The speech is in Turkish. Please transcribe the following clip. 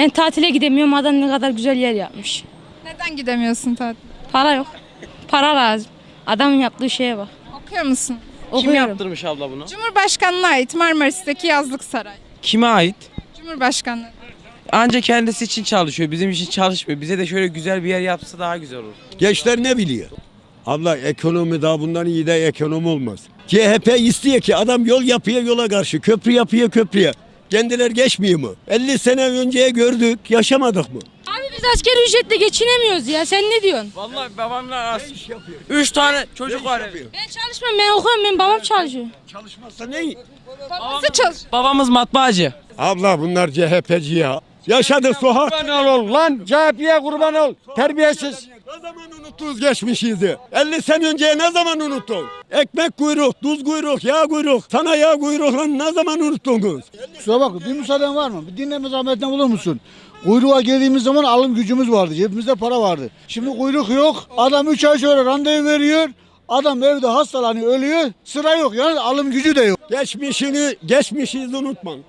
Ben tatile gidemiyorum adam ne kadar güzel yer yapmış. Neden gidemiyorsun tatil? Para yok. Para lazım. Adamın yaptığı şeye bak. Okuyor musun? Kim Okuyorum. yaptırmış abla bunu? Cumhurbaşkanına ait Marmaris'teki yazlık saray. Kime ait? Cumhurbaşkanlığı. Anca kendisi için çalışıyor. Bizim için çalışmıyor. Bize de şöyle güzel bir yer yapsa daha güzel olur. Gençler ne biliyor? Abla ekonomi daha bundan iyi de ekonomi olmaz. CHP istiyor ki adam yol yapıyor yola karşı, köprü yapıyor köprüye. Kendiler geçmiyor mu? 50 sene önceye gördük, yaşamadık mı? Abi biz askeri ücretle geçinemiyoruz ya. Sen ne diyorsun? Vallahi babamla az. Üç tane çocuk var evde. Ben çalışmıyorum. Ben okuyorum. Benim babam çalışıyor. Çalışmazsa ne? Babası çalış. Babamız matbaacı. Abla bunlar CHP'ci ya. Yaşadık sokak. Kurban ol lan CHP'ye kurban ol. Terbiyesiz. Unuttunuz geçmişizi? 50 sene önceye ne zaman unuttun? Ekmek kuyruk, tuz kuyruk, yağ kuyruk, sana yağ kuyruk lan ne zaman unuttunuz? Kusura bak bir müsaaden var mı? Bir dinleme zahmetine bulur musun? Kuyruğa geldiğimiz zaman alım gücümüz vardı. Cebimizde para vardı. Şimdi kuyruk yok. Adam 3 ay sonra randevu veriyor. Adam evde hastalanıyor, ölüyor. Sıra yok yani alım gücü de yok. Geçmişini, geçmişinizi unutmayın.